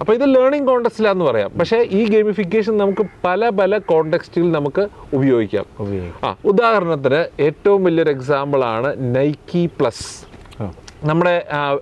അപ്പോൾ ഇത് ലേണിംഗ് കോണ്ടെക്സ്റ്റിലാന്ന് പറയാം. പക്ഷേ ഈ ഗെയിമിഫിക്കേഷൻ നമുക്ക് പല പല കോണ്ടെക്സ്റ്റിൽ നമുക്ക് ഉപയോഗിക്കാം. ആ ഉദാഹരണത്തിന് ഏറ്റവും വലിയൊരു എക്സാമ്പിൾ ആണ് നൈക്കി പ്ലസ് നമ്മുടെ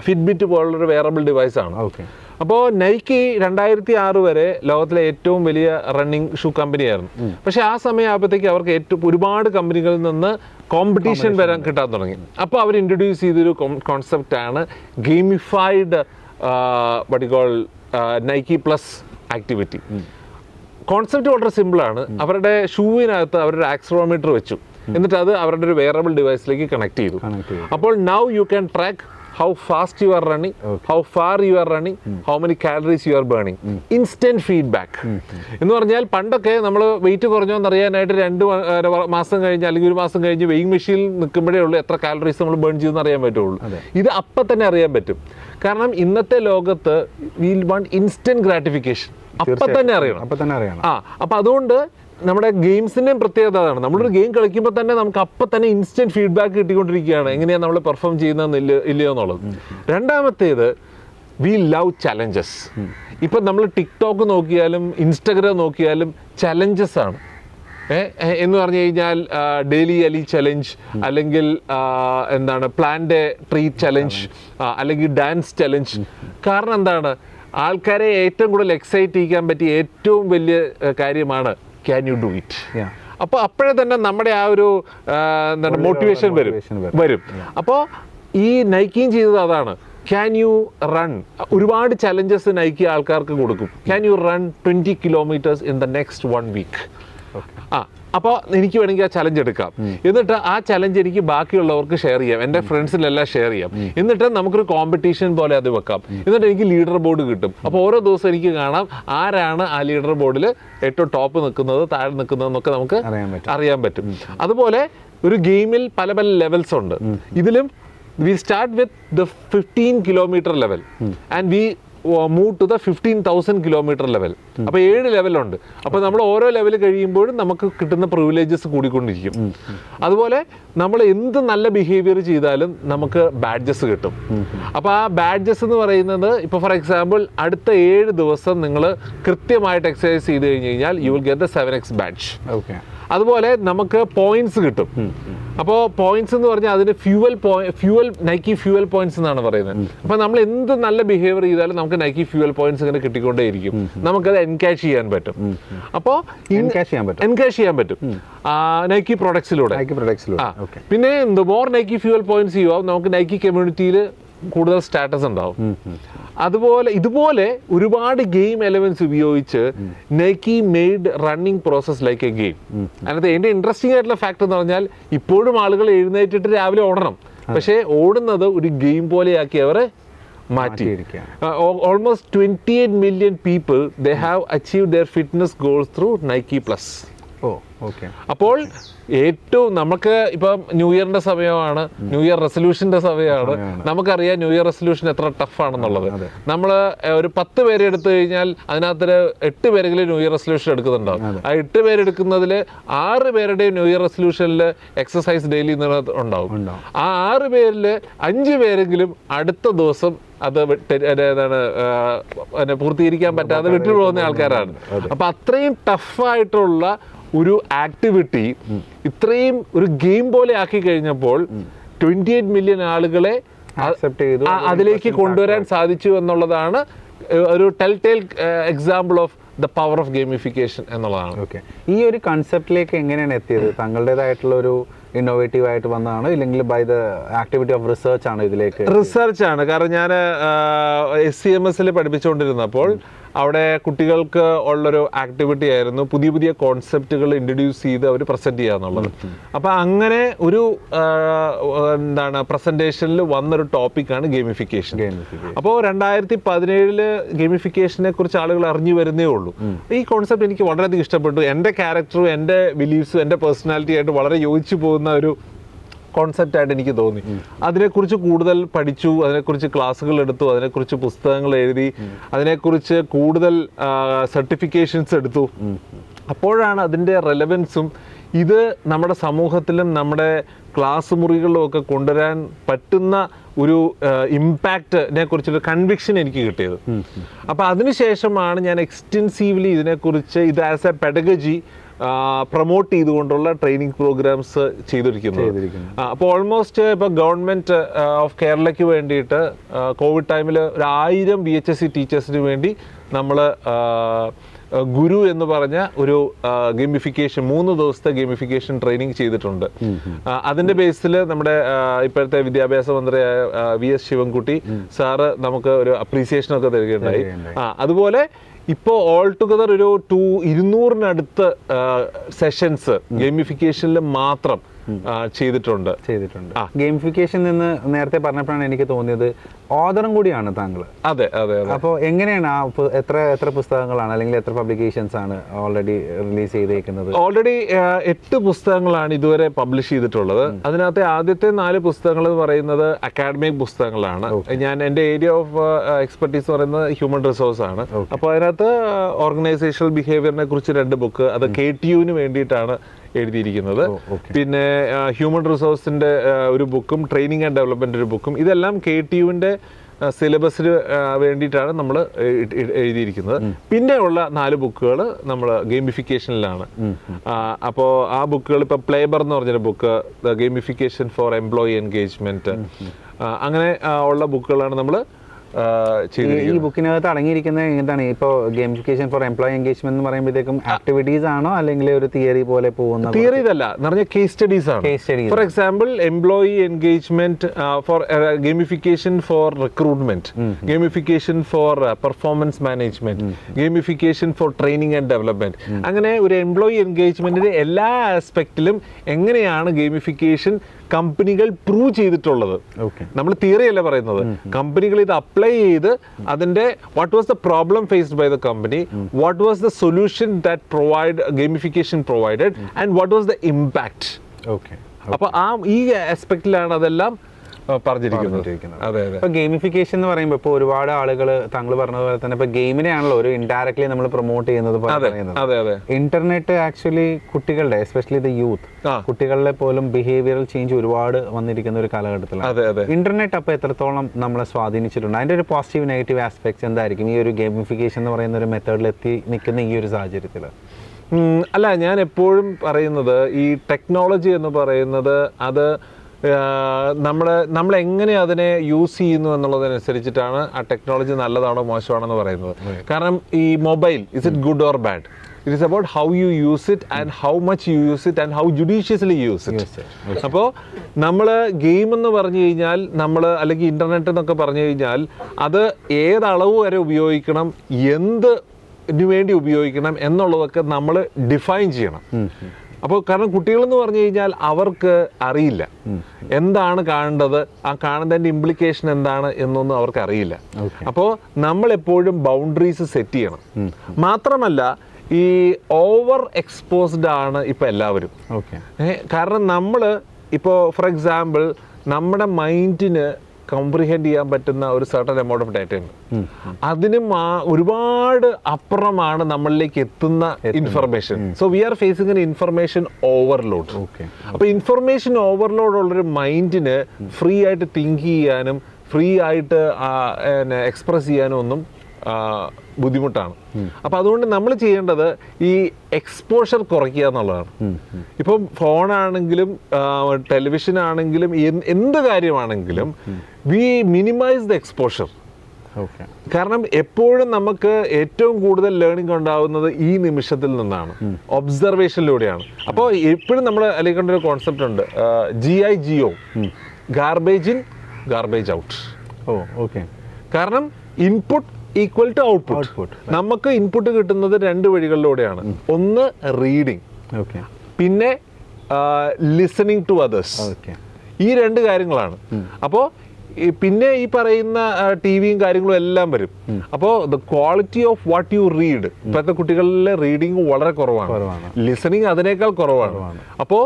ഫിറ്റ്ബിറ്റ് പോലുള്ളൊരു വേറബിൾ ഡിവൈസ് ആണ്. ഓക്കെ. അപ്പോൾ നൈക്കി രണ്ടായിരത്തി ആറ് വരെ ലോകത്തിലെ ഏറ്റവും വലിയ റണ്ണിങ് ഷൂ കമ്പനിയായിരുന്നു പക്ഷെ ആ സമയം ആയപ്പോഴത്തേക്ക് അവർക്ക് ഏറ്റവും ഒരുപാട് കമ്പനികളിൽ നിന്ന് കോമ്പറ്റീഷൻ വരാൻ കിട്ടാൻ തുടങ്ങി. അപ്പോൾ അവർ ഇൻട്രൊഡ്യൂസ് ചെയ്തൊരു കോൺസെപ്റ്റ് ആണ് ഗെയിമിഫൈഡ് വടികോൾ നൈക്കി പ്ലസ് ആക്ടിവിറ്റി കോൺസെപ്റ്റ് വളരെ സിമ്പിളാണ് അവരുടെ ഷൂവിനകത്ത് അവരുടെ ആക്സിലോമീറ്റർ വെച്ചു. എന്നിട്ട് അത് അവരുടെ ഒരു വേറബിൾ ഡിവൈസിലേക്ക് കണക്ട് ചെയ്തു. കണക്ട് ചെയ്തു. അപ്പോൾ now you can track how fast you are running how far you are running how many calories you are burning instant feedback എന്ന് പറഞ്ഞാൽ പണ്ടൊക്കെ നമ്മൾ വെയിറ്റ് കുറഞ്ഞോന്ന് അറിയാനായിട്ട് രണ്ട് മാസം കഴിഞ്ഞ് അല്ലെങ്കിൽ ഒരു മാസം കഴിഞ്ഞ് വെയിങ് മെഷീനിൽ നിൽക്കുമ്പോഴേ ഉള്ളൂ എത്ര കാലറീസ് നമ്മൾ ബേൺ ചെയ്തെന്ന് അറിയാൻ പറ്റുള്ളൂ. ഇത് അപ്പം തന്നെ അറിയാൻ പറ്റും. കാരണം ഇന്നത്തെ ലോകത്ത് വിൽ വാണ്ട് ഇൻസ്റ്റന്റ് ഗ്രാറ്റിഫിക്കേഷൻ അപ്പം തന്നെ അറിയണം. അപ്പൊ തന്നെ അറിയണം. ആ അപ്പൊ അതുകൊണ്ട് നമ്മുടെ ഗെയിംസിന്റെയും പ്രത്യേകത അതാണ്. നമ്മളൊരു ഗെയിം കളിക്കുമ്പോൾ തന്നെ നമുക്ക് അപ്പൊ തന്നെ ഇൻസ്റ്റന്റ് ഫീഡ്ബാക്ക് കിട്ടിക്കൊണ്ടിരിക്കുകയാണ്. എങ്ങനെയാണ് നമ്മൾ പെർഫോം ചെയ്യുന്നതെന്ന് ഇല്ല ഇല്ലയോ എന്നുള്ളത്. രണ്ടാമത്തേത് വി ലവ് ചലഞ്ചസ് ഇപ്പം നമ്മൾ ടിക്ടോക്ക് നോക്കിയാലും ഇൻസ്റ്റഗ്രാം നോക്കിയാലും ചലഞ്ചസ് ആണ്. എന്ന് പറഞ്ഞു കഴിഞ്ഞാൽ ഡെയിലി അലി ചലഞ്ച് അല്ലെങ്കിൽ എന്താണ് പ്ലാന്റ് ട്രീ ചലഞ്ച് അല്ലെങ്കിൽ ഡാൻസ് ചലഞ്ച് കാരണം എന്താണ്? ആൾക്കാരെ ഏറ്റവും കൂടുതൽ എക്സൈറ്റ് ചെയ്യാൻ പറ്റിയ ഏറ്റവും വലിയ കാര്യമാണ് ക്യാൻ യു ഡു ഇറ്റ്. അപ്പോൾ അപ്പോഴേ തന്നെ നമ്മുടെ ആ ഒരു എന്താണ് മോട്ടിവേഷൻ വരും. വരും. വരും. അപ്പോൾ ഈ നയിക്കുകയും ചെയ്തത് അതാണ്. ക്യാൻ യു റൺ ഒരുപാട് ചലഞ്ചസ് നൈക്കി ആൾക്കാർക്ക് കൊടുക്കും. Can you run twenty kilometres in the next one week ആ അപ്പോൾ എനിക്ക് വേണമെങ്കിൽ ആ ചലഞ്ച് എടുക്കാം. എന്നിട്ട് ആ ചലഞ്ച് എനിക്ക് ബാക്കിയുള്ളവർക്ക് ഷെയർ ചെയ്യാം. എന്റെ ഫ്രണ്ട്സിലെല്ലാം ഷെയർ ചെയ്യാം. എന്നിട്ട് നമുക്കൊരു കോമ്പറ്റീഷൻ പോലെ അത് വെക്കാം. എന്നിട്ട് എനിക്ക് ലീഡർ ബോർഡ് കിട്ടും. അപ്പോൾ ഓരോ ദിവസം എനിക്ക് കാണാം ആരാണ് ആ ലീഡർ ബോർഡിൽ ഏറ്റവും ടോപ്പ് നിൽക്കുന്നത് താഴെ നിൽക്കുന്നത് എന്നൊക്കെ നമുക്ക് അറിയാൻ പറ്റും. അറിയാൻ പറ്റും. അതുപോലെ ഒരു ഗെയിമിൽ പല പല ലെവൽസ് ഉണ്ട്. ഇതിലും we start with the fifteen kilometre level and we move to the fifteen thousand kilometre level അപ്പോൾ ഏഴ് ലെവലുണ്ട് അപ്പോൾ നമ്മൾ ഓരോ ലെവൽ കഴിയുമ്പോഴും നമുക്ക് കിട്ടുന്ന പ്രിവിലേജസ് കൂടിക്കൊണ്ടിരിക്കും. അതുപോലെ നമ്മൾ എന്ത് നല്ല ബിഹേവിയർ ചെയ്താലും നമുക്ക് ബാഡ്ജസ് കിട്ടും. അപ്പോൾ ആ ബാഡ്ജസ് എന്ന് പറയുന്നത് ഇപ്പോൾ ഫോർ എക്സാമ്പിൾ അടുത്ത ഏഴ് ദിവസം നിങ്ങൾ കൃത്യമായിട്ട് എക്സസൈസ് ചെയ്ത് കഴിഞ്ഞ് കഴിഞ്ഞാൽ you will get the seven X badge okay അതുപോലെ നമുക്ക് പോയിന്റ്സ് കിട്ടും. അപ്പോൾ പോയിന്റ്സ് എന്ന് പറഞ്ഞാൽ അതിന് fuel fuel Nike fuel points എന്നാണ് പറയുന്നത്. അപ്പോൾ നമ്മൾ എന്ത് നല്ല ബിഹേവിയർ ചെയ്താലും നമുക്ക് നൈക്കി ഫ്യൂവൽ പോയിന്റ്സ് ഇങ്ങനെ കിട്ടിക്കൊണ്ടേയിരിക്കും. നമുക്കത് എൻകാഷ് ചെയ്യാൻ പറ്റും. അപ്പോൾ എൻകാഷ് ചെയ്യാൻ പറ്റും. എൻകാഷ് ചെയ്യാൻ പറ്റും. നൈക്കി പ്രൊഡക്ട്സിലൂടെ നൈക്കി പ്രൊഡക്ട്സിലൂടെ ആ. പിന്നെ മോർ നൈക്കി ഫ്യൂവൽ പോയിന്റ്സ് ചെയ്യുമ്പോൾ നമുക്ക് നൈക്കി കമ്മ്യൂണിറ്റിയിൽ കൂടുതൽ സ്റ്റാറ്റസ് ഉണ്ടാവും. അതുപോലെ ഇതുപോലെ ഒരുപാട് ഗെയിം എലമെന്റ്സ് ഉപയോഗിച്ച് Nike made running process like a game അതിനകത്ത് എന്റെ ഇൻട്രസ്റ്റിംഗ് ആയിട്ടുള്ള ഫാക്ട് എന്ന് പറഞ്ഞാൽ ഇപ്പോഴും ആളുകൾ എഴുന്നേറ്റിട്ട് രാവിലെ ഓടണം. പക്ഷേ ഓടുന്നത് ഒരു ഗെയിം പോലെയാക്കി അവർ മാറ്റി. Almost twenty eight million people they have achieve their fitness goals through Nike plus ഓ. അപ്പോൾ ഏറ്റവും നമുക്ക് ഇപ്പം ന്യൂ ഇയറിന്റെ സമയമാണ് ന്യൂ ഇയർ റെസൊല്യൂഷന്റെ സമയമാണ്. നമുക്കറിയാം ന്യൂ ഇയർ റെസൊല്യൂഷൻ എത്ര ടഫ് ആണെന്നുള്ളത്. നമ്മൾ ഒരു പത്ത് പേരെ എടുത്തു കഴിഞ്ഞാൽ അതിനകത്ത് എട്ട് പേരെങ്കിലും ന്യൂ ഇയർ റെസൊല്യൂഷൻ എടുക്കുന്നുണ്ടാവും. ആ എട്ട് പേരെടുക്കുന്നതിൽ ആറ് പേരുടെയും ന്യൂ ഇയർ റെസൊല്യൂഷനിൽ എക്സസൈസ് ഡെയിലി ഉണ്ടാവും. ആ ആറ് പേരിൽ അഞ്ച് പേരെങ്കിലും അടുത്ത ദിവസം അത് എന്താണ് പൂർത്തീകരിക്കാൻ പറ്റാതെ വിട്ടുപോകുന്ന ആൾക്കാരാണ് അതെ. അപ്പൊ അത്രയും ടഫായിട്ടുള്ള ഒരു ആക്ടിവിറ്റി ഇത്രയും ഒരു ഗെയിം പോലെ ആക്കി കഴിഞ്ഞപ്പോൾ ട്വന്റി എയ്റ്റ് മില്യൺ ആളുകളെ അതിലേക്ക് കൊണ്ടുവരാൻ സാധിച്ചു എന്നുള്ളതാണ് ഒരു tell tell example of the power of gamification എന്നുള്ളതാണ്. ഓക്കെ ഈ ഒരു കൺസെപ്റ്റിലേക്ക് എങ്ങനെയാണ് എത്തിയത്? തങ്ങളുടേതായിട്ടുള്ള ഒരു ഇന്നോവേറ്റീവ് ആയിട്ട് വന്നതാണ്? ഇല്ലെങ്കിൽ by the activity of research ആണ് ഇതിലേക്ക് റിസർച്ച് ആണ്. കാരണം ഞാൻ എസ് സി എം എസിൽ പഠിപ്പിച്ചുകൊണ്ടിരുന്നപ്പോൾ അവിടെ കുട്ടികൾക്ക് ഉള്ളൊരു ആക്ടിവിറ്റി ആയിരുന്നു. പുതിയ പുതിയ കോൺസെപ്റ്റുകൾ ഇൻട്രൊഡ്യൂസ് ചെയ്ത് അവർ പ്രസന്റ് ചെയ്യുക എന്നുള്ളത്. അപ്പൊ അങ്ങനെ ഒരു എന്താണ് പ്രസന്റേഷനിൽ വന്നൊരു ടോപ്പിക്കാണ് ഗെയിമിഫിക്കേഷൻ അപ്പോൾ രണ്ടായിരത്തി പതിനേഴിൽ ഗെയിമിഫിക്കേഷനെ കുറിച്ച് ആളുകൾ അറിഞ്ഞു വരുന്നേ ഉള്ളൂ. ഈ കോൺസെപ്റ്റ് എനിക്ക് വളരെയധികം ഇഷ്ടപ്പെട്ടു. എന്റെ ക്യാരക്ടറും എന്റെ ബിലീഫ്സും എന്റെ പേഴ്സണാലിറ്റി ആയിട്ട് വളരെ യോജിച്ചു പോകുന്ന ഒരു കോൺസെപ്റ്റ് ആയിട്ട് എനിക്ക് തോന്നി. അതിനെക്കുറിച്ച് കൂടുതൽ പഠിച്ചു അതിനെക്കുറിച്ച് ക്ലാസ്സുകൾ എടുത്തു അതിനെക്കുറിച്ച് പുസ്തകങ്ങൾ എഴുതി അതിനെക്കുറിച്ച് കൂടുതൽ സർട്ടിഫിക്കേഷൻസ് എടുത്തു. അപ്പോഴാണ് അതിന്റെ റെലവൻസും ഇത് നമ്മുടെ സമൂഹത്തിലും നമ്മുടെ ക്ലാസ് മുറികളിലും ഒക്കെ കൊണ്ടുവരാൻ പറ്റുന്ന ഒരു ഇമ്പാക്റ്റിനെ കുറിച്ചൊരു കൺവിക്ഷൻ എനിക്ക് കിട്ടിയത്. അപ്പോൾ അതിനുശേഷമാണ് ഞാൻ എക്സ്റ്റെൻസീവ്ലി ഇതിനെക്കുറിച്ച് ഇത് ആസ് എ പെഡഗജി പ്രൊമോട്ട് ചെയ്തുകൊണ്ടുള്ള ട്രെയിനിങ് പ്രോഗ്രാംസ് ചെയ്തിരിക്കുന്നത്. അപ്പോൾ ഓൾമോസ്റ്റ് ഇപ്പോൾ ഗവൺമെന്റ് ഓഫ് കേരളയ്ക്ക് വേണ്ടിയിട്ട് കോവിഡ് ടൈമിൽ ഒരു ആയിരം ബി എച്ച് എസ് സി ടീച്ചേഴ്സിന് വേണ്ടി നമ്മൾ ഗുരു എന്ന് പറഞ്ഞ ഒരു ഗെയിമിഫിക്കേഷൻ മൂന്ന് ദിവസത്തെ ഗെയിമിഫിക്കേഷൻ ട്രെയിനിങ് ചെയ്തിട്ടുണ്ട്. അതിന്റെ ബേസിൽ നമ്മുടെ ഇപ്പോഴത്തെ വിദ്യാഭ്യാസ മന്ത്രിയായ വി എസ് ശിവൻകുട്ടി സാറ് നമുക്ക് ഒരു അപ്രീസിയേഷൻ ഒക്കെ തരികയുണ്ടായി. അതുപോലെ ഇപ്പോൾ ഓൾ ടുഗദർ ഒരു ടു ഇരുന്നൂറിനടുത്ത് സെഷൻസ് ഗെയിമിഫിക്കേഷനിൽ മാത്രം. ചെയ്തിട്ടുണ്ട്. ചെയ്തിട്ടുണ്ട്. ഗെയിംഫിക്കേഷൻ നിന്ന് നേരത്തെ പറഞ്ഞപ്പോഴാണ് എനിക്ക് തോന്നിയത് ഓദറും കൂടിയാണ് താങ്കൾ അതെ അതെ അതെ. അപ്പോൾ എങ്ങനെയാണ് ആ എത്ര എത്ര പുസ്തകങ്ങളാണ് അല്ലെങ്കിൽ എത്ര പബ്ലിക്കേഷൻസ് ആണ് ഓൾറെഡി റിലീസ് ചെയ്തേക്കുന്നത്? ഓൾറെഡി എട്ട് പുസ്തകങ്ങളാണ് ഇതുവരെ പബ്ലിഷ് ചെയ്തിട്ടുള്ളത്. അതിനകത്തെ ആദ്യത്തെ നാല് പുസ്തകങ്ങൾ എന്ന് പറയുന്നത് അക്കാഡമിക് പുസ്തകങ്ങളാണ്. ഞാൻ എന്റെ ഏരിയ ഓഫ് എക്സ്പെർട്ടീസ് പറയുന്നത് ഹ്യൂമൻ റിസോഴ്സ് ആണ്. അപ്പോൾ അതിനകത്ത് ഓർഗനൈസേഷണൽ ബിഹേവിയറിനെ കുറിച്ച് രണ്ട് ബുക്ക് അത് കെ ടി യുവിന് വേണ്ടിയിട്ടാണ് എഴുതിയിരിക്കുന്നത്. പിന്നെ ഹ്യൂമൻ റിസോഴ്സിന്റെ ഒരു ബുക്കും ട്രെയിനിങ് ആൻഡ് ഡെവലപ്മെന്റ് ഒരു ബുക്കും. ഇതെല്ലാം കെ ടി യുവിന്റെ സിലബസിന് വേണ്ടിയിട്ടാണ് നമ്മൾ എഴുതിയിരിക്കുന്നത്. പിന്നെ ഉള്ള നാല് ബുക്കുകൾ നമ്മൾ ഗെയിമിഫിക്കേഷനിലാണ്. അപ്പോൾ ആ ബുക്കുകൾ ഇപ്പോൾ പ്ലേബർ എന്ന് പറഞ്ഞൊരു book gamification for employee engagement. അങ്ങനെ ഉള്ള ബുക്കുകളാണ് നമ്മൾ ഈ ബുക്കിനകത്ത് അടങ്ങിയിരിക്കുന്നത് എന്താണ് ഇപ്പോൾ ഗെയിമിഫിക്കേഷൻ ഫോർ എംപ്ലോയി എൻഗേജ്മെന്റ് എന്ന് പറയുമ്പോഴത്തേക്കും ആക്ടിവിറ്റീസ് ആണോ അല്ലെങ്കിൽ ഒരു തിയറി പോലെ പോകുന്ന തിയറി ഇതല്ല പറഞ്ഞ കേസ് സ്റ്റഡീസ് ആണ്. For example employee engagement for gamification for recruitment gamification for performance management gamification for training and development അങ്ങനെ ഒരു എംപ്ലോയി എൻഗേജ്മെന്റിന്റെ എല്ലാ ആസ്പെക്റ്റിലും എങ്ങനെയാണ് ഗെയിമിഫിക്കേഷൻ കമ്പനികൾ പ്രൂവ് ചെയ്തിട്ടുള്ളത്? നമ്മൾ തിയറി അല്ല പറയുന്നത്? കമ്പനികൾ ഇത് അപ്ലൈ ചെയ്ത് അതിന്റെ what was the problem faced by the company what was the solution that provide gamification provided and what was the impact okay അപ്പൊ ആ ഈ ആസ്പെക്റ്റിലാണ് അതെല്ലാം പറഞ്ഞിരിക്കുന്നത്. അതെ അതെ. ഇപ്പൊ ഗെയിമിഫിക്കേഷൻ എന്ന് പറയുമ്പോൾ ഇപ്പോൾ ഒരുപാട് ആളുകൾ താങ്കൾ പറഞ്ഞതുപോലെ തന്നെ ഇപ്പൊ ഗെയിമിനെയാണല്ലോ ഒരു ഇൻഡയറക്ട്ലി നമ്മൾ പ്രൊമോട്ട് ചെയ്യുന്നത് അതെ അതെ ഇന്റർനെറ്റ് ആക്ച്വലി കുട്ടികളുടെ എസ്പെഷ്യലി ദ യൂത്ത്. കുട്ടികളിലെ പോലും ബിഹേവിയറൽ ചേഞ്ച് ഒരുപാട് വന്നിരിക്കുന്ന ഒരു കാലഘട്ടത്തിലാണ്. അതെ അതെ. ഇന്റർനെറ്റ് അപ്പോൾ എത്രത്തോളം നമ്മളെ സ്വാധീനിച്ചിട്ടുണ്ട്? അതിന്റെ ഒരു പോസിറ്റീവ് നെഗറ്റീവ് ആസ്പെക്ട്സ് എന്തായിരിക്കും? ഈ ഒരു ഗെയിമിഫിക്കേഷൻ എന്ന് പറയുന്ന ഒരു മെത്തേഡിൽ എത്തി നിൽക്കുന്ന ഈ ഒരു സാഹചര്യത്തിൽ അല്ല ഞാൻ എപ്പോഴും പറയുന്നത് ഈ ടെക്നോളജി എന്ന് പറയുന്നത് അത് നമ്മൾ നമ്മൾ എങ്ങനെ അതിനെ യൂസ് ചെയ്യുന്നു എന്നുള്ളതിനനുസരിച്ചിട്ടാണ് ആ ടെക്നോളജി നല്ലതാണോ മോശമാണെന്ന് പറയുന്നത്. കാരണം ഈ mobile is it good or bad it is about how you use it and how much you use it and how judiciously use it അപ്പോൾ നമ്മൾ ഗെയിം എന്ന് പറഞ്ഞു കഴിഞ്ഞാൽ നമ്മൾ അല്ലെങ്കിൽ ഇന്റർനെറ്റ് എന്നൊക്കെ പറഞ്ഞു കഴിഞ്ഞാൽ അത് ഏതളവ് വരെ ഉപയോഗിക്കണം എന്ത് വേണ്ടി ഉപയോഗിക്കണം എന്നുള്ളതൊക്കെ നമ്മൾ ഡിഫൈൻ ചെയ്യണം. അപ്പോൾ കാരണം കുട്ടികളെന്ന് പറഞ്ഞു കഴിഞ്ഞാൽ അവർക്ക് അറിയില്ല. എന്താണ് കാണേണ്ടത്? ആ കാണുന്നതിന്റെ ഇംപ്ലിക്കേഷൻ എന്താണ് എന്നൊന്നും അവർക്ക് അറിയില്ല. അപ്പോൾ നമ്മൾ എപ്പോഴും ബൗണ്ടറീസ് സെറ്റ് ചെയ്യണം മാത്രമല്ല ഈ ഓവർ എക്സ്പോസ്ഡ് ആണ് ഇപ്പം എല്ലാവരും. ഓക്കെ കാരണം നമ്മൾ ഇപ്പോൾ ഫോർ എക്സാമ്പിൾ നമ്മുടെ മൈൻഡിന് കോംപ്രിഹെൻഡ് ചെയ്യാൻ പറ്റുന്ന ഒരു സർട്ടൺ എമൗണ്ട് ഓഫ് ഡാറ്റ ഉണ്ട്. അതിന് ഒരുപാട് അപ്പുറമാണ് നമ്മളിലേക്ക് എത്തുന്ന information so we are facing an information overload അപ്പൊ ഇൻഫർമേഷൻ ഓവർലോഡ് ഉള്ളൊരു മൈൻഡിന് ഫ്രീ ആയിട്ട് തിങ്ക് ചെയ്യാനും ഫ്രീ ആയിട്ട് എക്സ്പ്രസ് ചെയ്യാനും ഒന്നും ബുദ്ധിമുട്ടാണ്. അപ്പോൾ അതുകൊണ്ട് നമ്മൾ ചെയ്യേണ്ടത് ഈ എക്സ്പോഷർ കുറയ്ക്കുക എന്നുള്ളതാണ്. ഇപ്പം ഫോണാണെങ്കിലും ടെലിവിഷൻ ആണെങ്കിലും എന്ത് കാര്യമാണെങ്കിലും വി മിനിമൈസ് ദ എക്സ്പോഷർ കാരണം എപ്പോഴും നമുക്ക് ഏറ്റവും കൂടുതൽ ലേണിംഗ് ഉണ്ടാവുന്നത് ഈ നിമിഷത്തിൽ നിന്നാണ്. ഒബ്സർവേഷനിലൂടെയാണ് അപ്പോൾ എപ്പോഴും നമ്മൾ അല്ലെങ്കിൽ ഒരു കോൺസെപ്റ്റ് ഉണ്ട് G I G O garbage in garbage out oh okay കാരണം ഇൻപുട്ട് ഈക്വൽ ടു ഔട്ട്പുട്ട്. നമുക്ക് ഇൻപുട്ട് കിട്ടുന്നത് രണ്ട് വഴികളിലൂടെയാണ്. ഒന്ന് റീഡിങ് പിന്നെ ലിസണിങ് ടു അതേഴ്സ് ഈ രണ്ട് കാര്യങ്ങളാണ്. അപ്പോൾ പിന്നെ ഈ പറയുന്ന ടി വിയും കാര്യങ്ങളും എല്ലാം വരും. അപ്പോ the quality of what you read ഇപ്പോഴത്തെ കുട്ടികളിലെ റീഡിങ് വളരെ കുറവാണ്. ലിസണിങ് അതിനേക്കാൾ കുറവാണ്. അപ്പോ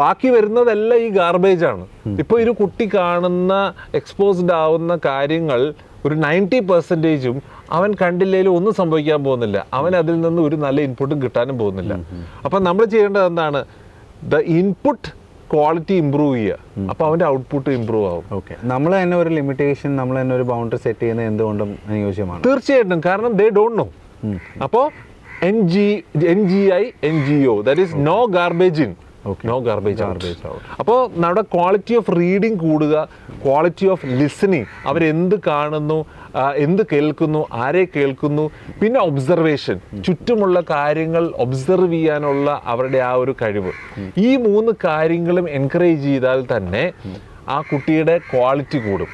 ബാക്കി വരുന്നതെല്ലാം ഈ ഗാർബേജ് ആണ്. ഇപ്പോൾ ഒരു കുട്ടി കാണുന്ന എക്സ്പോസ്ഡ് ആവുന്ന കാര്യങ്ങൾ ഒരു നയന്റി പെർസെന്റേജും അവൻ കണ്ടില്ലെങ്കിലും ഒന്നും സംഭവിക്കാൻ പോകുന്നില്ല. അവൻ അതിൽ നിന്ന് ഒരു നല്ല ഇൻപുട്ടും കിട്ടാനും പോകുന്നില്ല. അപ്പം നമ്മൾ ചെയ്യേണ്ടത് എന്താണ്? ദ ഇൻപുട്ട് ക്വാളിറ്റി ഇമ്പ്രൂവ് ചെയ്യുക. അപ്പോൾ അവന്റെ ഔട്ട്പുട്ട് ഇമ്പ്രൂവ് ആവും. ഓക്കെ നമ്മൾ തന്നെ ഒരു ലിമിറ്റേഷൻ നമ്മൾ തന്നെ ഒരു ബൗണ്ടറി സെറ്റ് ചെയ്യുന്നത് എന്തുകൊണ്ടും അനുയോജ്യമാണ്. തീർച്ചയായിട്ടും. കാരണം ദേ ഡോണ്ട് നോ അപ്പോൾ N G N G I N G O that is no garbage in no garbage garbage. അപ്പോൾ നമ്മുടെ ക്വാളിറ്റി ഓഫ് റീഡിങ് കൂടുക ക്വാളിറ്റി ഓഫ് ലിസണിങ് അവരെന്ത് കാണുന്നു എന്ത് കേൾക്കുന്നു ആരെ കേൾക്കുന്നു പിന്നെ ഒബ്സർവേഷൻ ചുറ്റുമുള്ള കാര്യങ്ങൾ ഒബ്സർവ് ചെയ്യാനുള്ള അവരുടെ ആ ഒരു കഴിവ്. ഈ മൂന്ന് കാര്യങ്ങളും എൻകറേജ് ചെയ്താൽ തന്നെ ആ കുട്ടിയുടെ ക്വാളിറ്റി കൂടും.